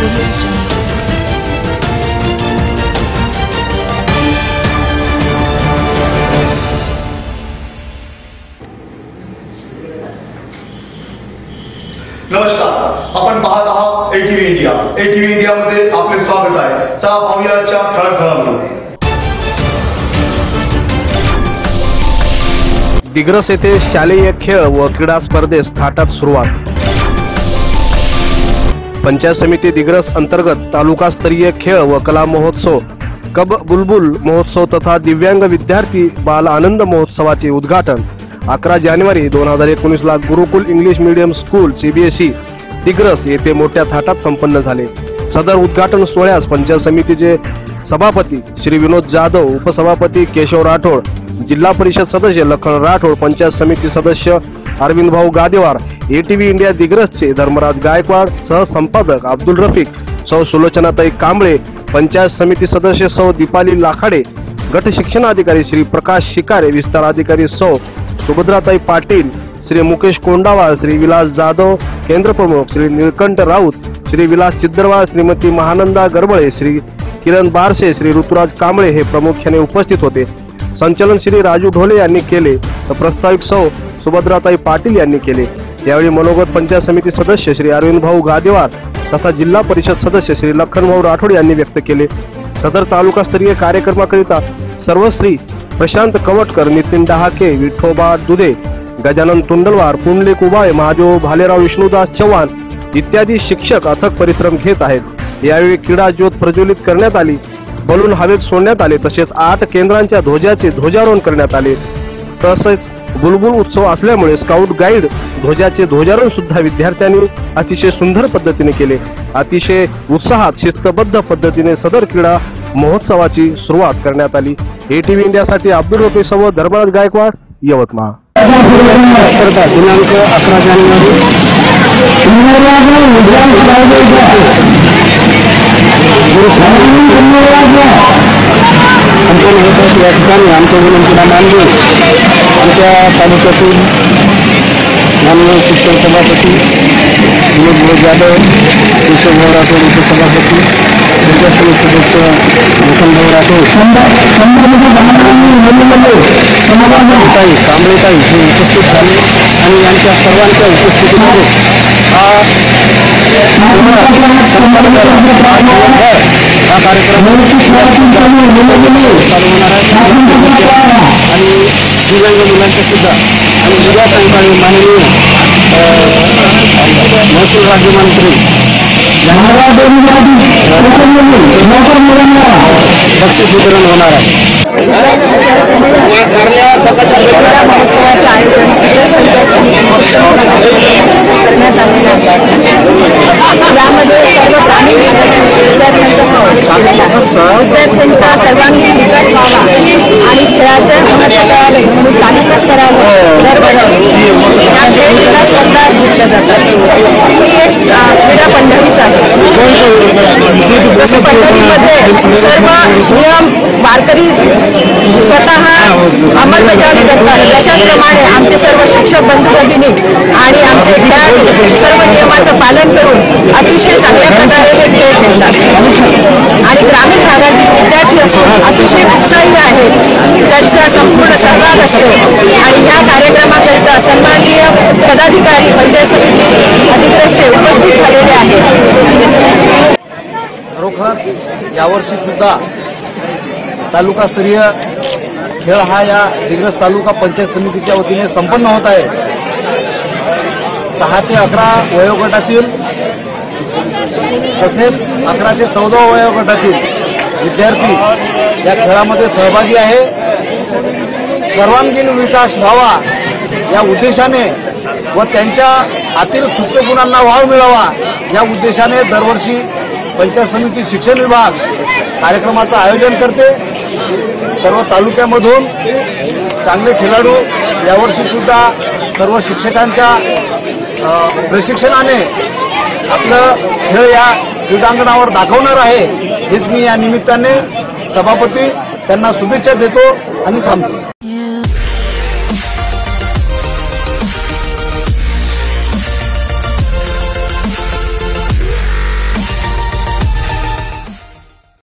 नमस्कार आपण पाहत आहात एटीव्ही इंडिया एटीव्ही इंडियामध्ये आपले स्वागत आहे. चला पाहुयाच्या ठळक दिग्रस येथे शालेय खेळ व क्रीडा स्पर्धेस थाटात सुरुवात. पंचायत समिती दिग्रस अंतर्गत तालुकास्तरीय खेळ व कला महोत्सव कब बुलबुल महोत्सव तथा दिव्यांग विद्यार्थी बाल आनंद महोत्सवाचे उद्घाटन. अकरा जानेवारी दोन हजार एकोणीसला Gurukul English medium school CBSE Digras येथे मोठ्या थाटात संपन्न झाले. सदर उद्घाटन सोहळ्यास पंचायत समितीचे सभापती श्री विनोद जाधव उपसभापती केशव राठोड जिल्हा परिषद सदस्य लखन राठोड पंचायत समिती सदस्य अरविंद भाऊ गादेवार एटीव्ही इंडिया दिग्रसचे धर्मराज गायकवाड सहसंपादक अब्दुल रफिक सौ सुलोचनाताई कांबळे पंचायत समिती सदस्य सौ दीपाली लाखाडे गट शिक्षणाधिकारी श्री प्रकाश शिकारे विस्तार अधिकारी सौ सुभद्राताई पाटील श्री मुकेश कोंडावा श्री विलास जाधव केंद्र प्रमुख श्री निळकंठ राऊत श्री विलास चिद्दरवाळ श्रीमती महानंदा गरबळे श्री किरण बारसे श्री ऋतुराज कांबळे हे प्रामुख्याने उपस्थित होते. संचलन श्री राजू ढोले यांनी केले तर प्रस्तावित सौ सुभद्राताई पाटील यांनी केले. यावेळी मनोगत पंचायत समिती सदस्य श्री अरविंद भाऊ गादेवार तथा जिल्हा परिषद सदस्य श्री लखनभाऊ राठोड यांनी व्यक्त केले. सदर तालुकास्तरीय कार्यक्रमाकरिता सर्वश्री प्रशांत कवटकर नितीन डहाके विठोबा दुधे गजानन तुंडलवार पुंडले कुबाळे महादेव भालेराव विष्णुदास चव्हाण इत्यादी शिक्षक अथक परिश्रम घेत आहेत. यावेळी क्रीडा ज्योत प्रज्वलित करण्यात आली. बलून हवेत सोडण्यात आले. तसेच आठ केंद्रांच्या ध्वजाचे ध्वजारोहण करण्यात आले. तसेच बुलबुल उत्सव असल्यामुळे स्काउट गाईड ध्वजाचे ध्वजारोहण सुद्धा विद्यार्थ्यांनी अतिशय सुंदर पद्धतीने केले. अतिशय उत्साहात शिस्तबद्ध पद्धतीने सदर क्रीडा महोत्सवाची सुरुवात करण्यात आली. एटीव्ही इंडियासाठी अब्दुल रफी धर्मराज गायकवाड यवतमाळ. दिनांक अकरा जानेवारी या ठिकाणी आमच्या विनंतीला मानली आमच्या तालुक्यातील माननीय शिक्षण सभापती विनोद भाऊ जाधव केशवभाऊ राठोड उपसभापती पंचायत समिती सदस्य लखनभाऊ राठोड समाजाताई कांबळेताई हे उपस्थित झाले आणि यांच्या सर्वांच्या उपस्थितीमध्ये हा हा कार्यक्रम चालू होणार आहे. आणि दिव्यांग मुलांचा सुद्धा आणि उद्या सायंकाळी माननीय महसूल राज्यमंत्री बक्षीस वितरण होणार आहे यामध्ये सर्व हो. विद्यार्थ्यांचा सर्वांगीण विकास व्हावा आणि खेळाचं स्पर्धा घेतल्या जातात. ही एक अ, क्रीडा पंढरीच आहे. जसं पंढरीमध्ये सर्व नियम वारकरी स्वतः अंमलबजावणी करतात. तशाचप्रमाणे आमचे सर्व शिक्षक बंधू भगिनी आणि आमचे खेळाडू सर्व नियमाचं पालन करून अतिशय चांगल्या प्रकारे हे खेळ खेळतात. आणि ग्रामीण भागातील विद्यार्थी असून अतिशय सहभागी आहेत त्यांचा संपूर्ण सहभाग असतो. आणि ह्या कार्यक्रमाकरिता सन्माननीय पदाधिकारी पंचायत समिती अधिग्रस्त उपस्थित झालेले आहेत खरोखर यावर्षी सुद्धा तालुकास्तरीय खेळ हा या दिग्रस तालुका पंचायत समितीच्या वतीने संपन्न होत आहे. सहा ते अकरा वयोगटातील तसेच अकरा ते चौदा वयोगटातील विद्यार्थी या खेळामध्ये सहभागी आहे. सर्वांगीण विकास व्हावा या उद्देशाने व त्यांच्या आतील सुप्तगुणांना वाव मिळावा या उद्देशाने दरवर्षी पंचायत समिती शिक्षण विभाग कार्यक्रमाचं आयोजन करते. सर्व तालुक्यामधून चांगले खेळाडू यावर्षी सुद्धा सर्व शिक्षकांच्या प्रशिक्षणाने आपलं खेळ या क्रीडांगणावर दाखवणार आहे. हेच मी या निमित्ताने सभापती त्यांना शुभेच्छा देतो आणि थांबतो.